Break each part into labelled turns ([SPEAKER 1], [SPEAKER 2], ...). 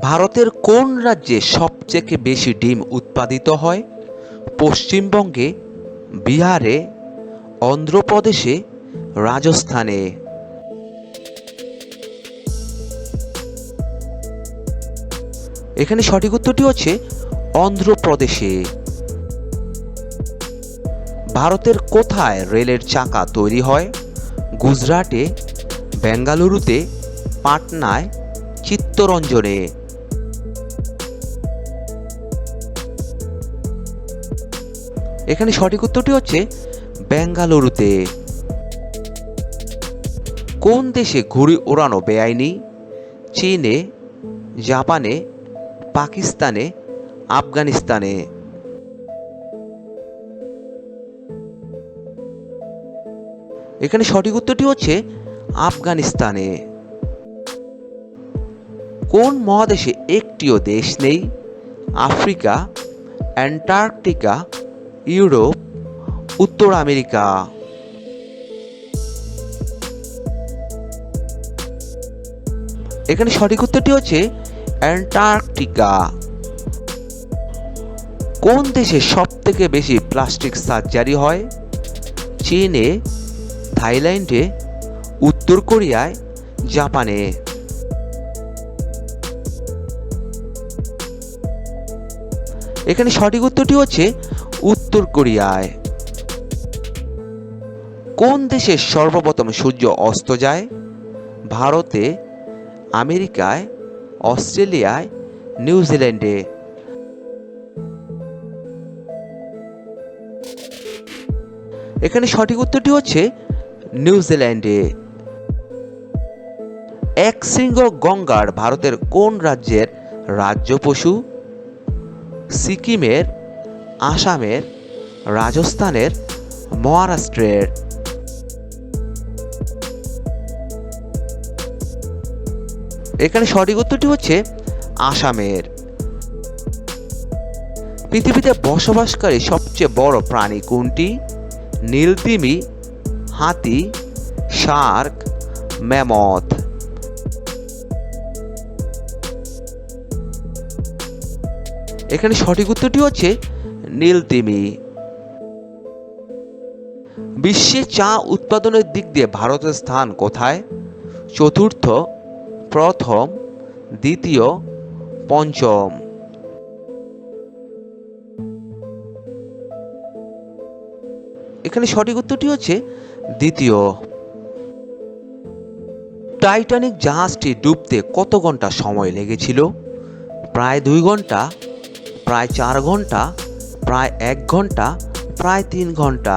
[SPEAKER 1] ভারতের কোন রাজ্যে সবথেকে বেশি ডিম উৎপাদিত হয়? পশ্চিমবঙ্গে, বিহারে, অন্ধ্রপ্রদেশে, রাজস্থানে। এখানে সঠিক উত্তরটি হচ্ছে অন্ধ্রপ্রদেশে। ভারতের কোথায় রেলের চাকা তৈরি হয়? গুজরাটে, বেঙ্গালুরুতে, পাটনায়, চিত্তরঞ্জনে। এখানে সঠিক উত্তরটি হচ্ছে বেঙ্গালুরুতে কোন দেশে ঘুড়ি ওড়ানো বেআইনি? চীনে, জাপানে, পাকিস্তানে, আফগানিস্তানে। এখানে সঠিক উত্তরটি হচ্ছে আফগানিস্তানে। কোন মহাদেশে একটিও দেশ নেই? আফ্রিকা, অ্যান্টার্কটিকা ইউরোপ, উত্তর আমেরিকা। এখানে সঠিক উত্তরটি হচ্ছে অ্যান্টার্কটিকা। কোন দেশে সব থেকে বেশি প্লাস্টিক সার্জারি হয়? চীনে, থাইল্যান্ডে, উত্তর কোরিয়ায়, জাপানে। এখানে সঠিক উত্তরটি হচ্ছে উত্তর কোরিয়ায়। কোন দেশে সর্বপ্রথম সূর্য অস্ত যায়? ভারতে, আমেরিকায়, অস্ট্রেলিয়ায় নিউজিল্যান্ডে এখানে সঠিক উত্তরটি হচ্ছে নিউজিল্যান্ডে এক শৃঙ্গ গঙ্গার ভারতের কোন রাজ্যের রাজ্য পশু? সিকিমের আসামের, রাজস্থানের, মহারাষ্ট্রের। এখানে সঠিক উত্তরটি হচ্ছে আসামের। পৃথিবীতে বসবাসকারী সবচেয়ে বড় প্রাণী কোনটি? নীলতিমি, হাতি, শার্ক, ম্যামথ। এখানে সঠিক উত্তরটি হচ্ছে নীলতিমি বিশ্বে চা উৎপাদনের দিক দিয়ে ভারতের স্থান কোথায়? চতুর্থ, প্রথম, দ্বিতীয়, পঞ্চম। এখানে সঠিক উত্তরটি হচ্ছে দ্বিতীয়। টাইটানিক জাহাজটি ডুবতে কত ঘণ্টা সময় লেগেছিল? প্রায় দুই ঘণ্টা, প্রায় চার ঘণ্টা প্রায় এক ঘণ্টা, প্রায় তিন ঘণ্টা।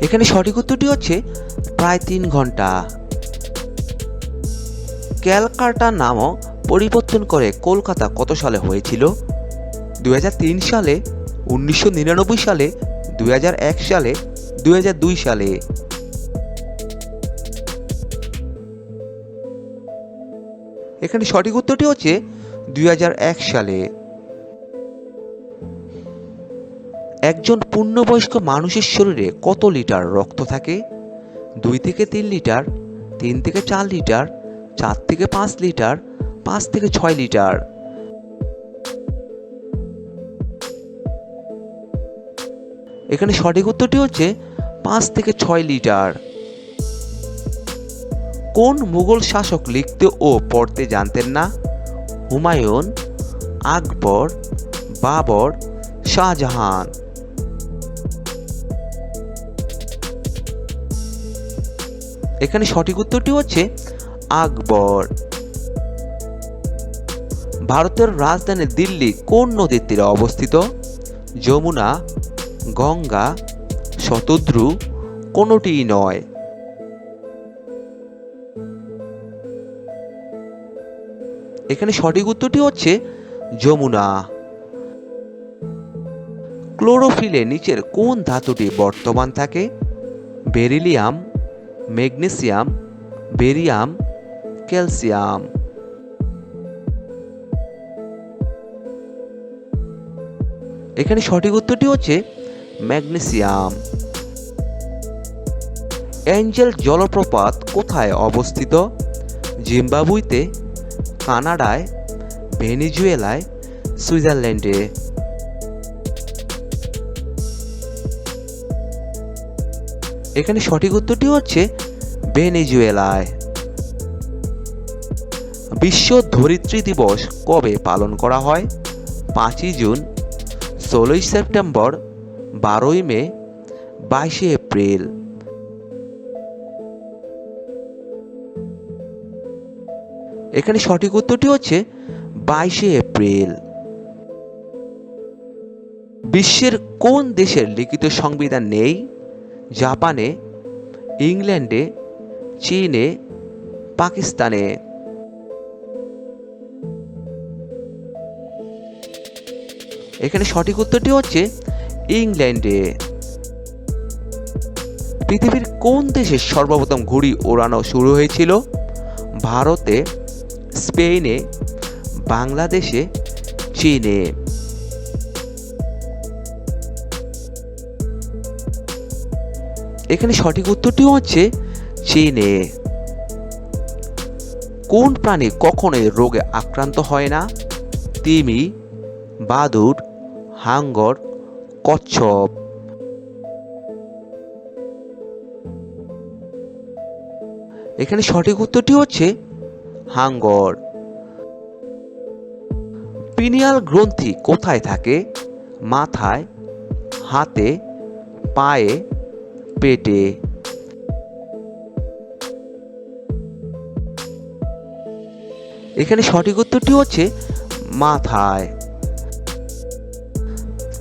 [SPEAKER 1] এখানে সঠিক উত্তরটি হচ্ছে প্রায় তিন ঘণ্টা। ক্যালকাটা নামও পরিবর্তন করে কলকাতা কত সালে হয়েছিল? দুই হাজার তিন সালে, উনিশশো নিরানব্বই সালে, দুই হাজার এক সালে, দুই হাজার দুই সালে। এখানে সঠিক উত্তরটি হচ্ছে দুই হাজার এক সালে। একজন পূর্ণবয়স্ক মানুষের শরীরে কত লিটার রক্ত থাকে? দুই থেকে তিন লিটার, তিন থেকে চার লিটার, চার থেকে পাঁচ লিটার, পাঁচ থেকে ছয় লিটার। এখানে সঠিক উত্তরটি হচ্ছে পাঁচ থেকে ছয় লিটার। কোন মুঘল শাসক লিখতে ও পড়তে জানতেন না? হুমায়ুন, আকবর, বাবর, শাহজাহান। এখানে সঠিক উত্তরটি হচ্ছে আকবর। ভারতের রাজধানী দিল্লি কোন নদীর তীরে অবস্থিত? যমুনা, গঙ্গা, শতদ্রু কোনোটিই নয়। এখানে সঠিক উত্তরটি হচ্ছে যমুনা। ক্লোরোফিলে নিচের কোন ধাতুটি বর্তমান থাকে? Beryllium, magnesium, barium, calcium. এখানে সঠিক উত্তরটি হচ্ছে ম্যাগনেসিয়াম। অ্যাঞ্জেল জলপ্রপাত কোথায় অবস্থিত? জিম্বাবুইতে কানাডায়, ভেনিজুয়েলায়, সুইজারল্যান্ডে। এখানে সঠিক উত্তরটি হচ্ছে ভেনেজুয়েলায়। বিশ্ব ধরিত্রী দিবস কবে পালন করা হয়? পাঁচই জুন, ষোলোই সেপ্টেম্বর, বারোই মে, বাইশে এপ্রিল। এখানে সঠিক উত্তরটি হচ্ছে বাইশে এপ্রিল। বিশ্বের কোন দেশের লিখিত সংবিধান নেই? জাপানে, ইংল্যান্ডে, চীনে, পাকিস্তানে। এখানে সঠিক উত্তরটি হচ্ছে ইংল্যান্ডে। পৃথিবীর কোন দেশে সর্বপ্রথম ঘুড়ি ওড়ানো শুরু হয়েছিল? ভারতে স্পেনে বাংলাদেশে, চীনে। এখানে সঠিক উত্তরটি হচ্ছে চীনে। কোন প্রাণী কখনোই রোগে আক্রান্ত হয় না? তিমি, বাদুর, হাঙ্গর, কচ্ছপ। এখানে সঠিক উত্তরটি হচ্ছে হাঙ্গর। পিনিয়াল গ্রন্থি কোথায় থাকে? মাথায়, হাতে, পায়ে, পেটে। এখানে সঠিক উত্তরটি হচ্ছে মাথায়।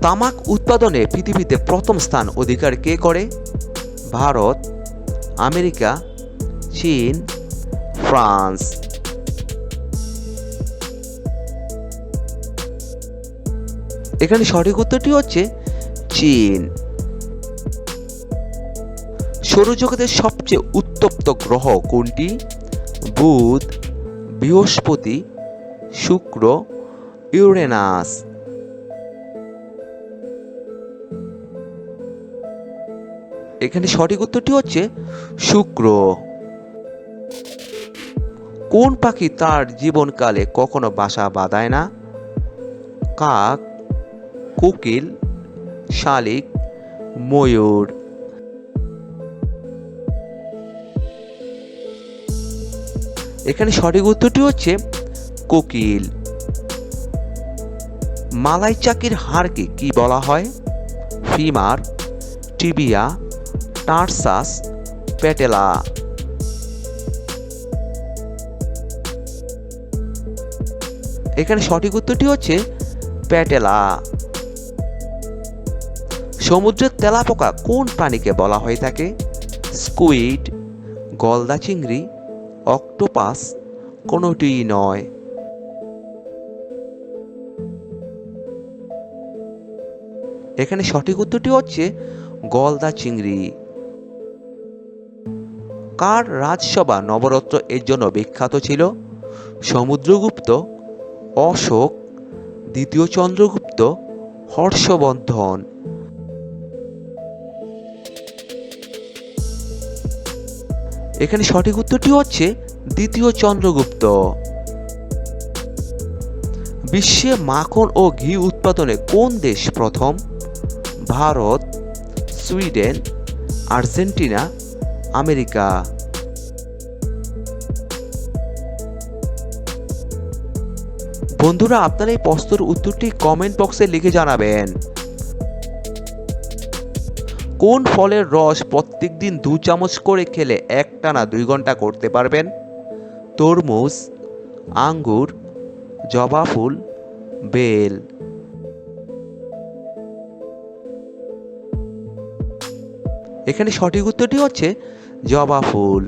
[SPEAKER 1] তামাক উৎপাদনে পৃথিবীতে প্রথম স্থান অধিকার কে করে? ভারত, আমেরিকা, চীন, ফ্রান্স। এখানে সঠিক উত্তরটি হচ্ছে চীন। সৌরজগতের সবচেয়ে উত্তপ্ত গ্রহ কোনটি? বুধ, বৃহস্পতি, শুক্র, ইউরেনাস। এখানে সঠিক উত্তরটি হচ্ছে শুক্র। কোন পাখি তার জীবনকালে কখনো বাসা বাঁধায় না? কাক কোকিল, শালিক, ময়ূর। এখানে সঠিক উত্তরটি হচ্ছে কোকিল। মালাই চাকির হাড়কে কি বলা হয়? ফিমার, টিবিয়া, টার্সাস পেটেলা এখানে সঠিক উত্তরটি হচ্ছে প্যাটেলা। সমুদ্রের তেলাপোকা কোন প্রাণীকে বলা হয়ে থাকে? স্কুইড, গলদা চিংড়ি, অক্টোপাস কোনোটিই নয়। এখানে সঠিক উত্তরটি হচ্ছে গলদা চিংড়ি। কার রাজসভা নবরত্ন এর জন্য বিখ্যাত ছিল? সমুদ্রগুপ্ত, অশোক, দ্বিতীয় চন্দ্রগুপ্ত, হর্ষবর্ধন। এখানে সঠিক উত্তরটি হচ্ছে দ্বিতীয় চন্দ্রগুপ্ত। বিশ্বে মাখন ও ঘি উৎপাদনে কোন দেশ প্রথম? Bharat, Sweden, Argentina, America. বন্ধুরা, আপনারা এই প্রশ্নের উত্তরটি কমেন্ট বক্সে লিখে জানাবেন। কোন ফলের রস প্রত্যেক দিন দু চামচ করে খেলে একটানা দুই ঘণ্টা করতে পারবেন? তরমুজ, আঙ্গুর, জবা ফুল, বেল। এখানে সঠিক উত্তরটি হচ্ছে জবা ফুল।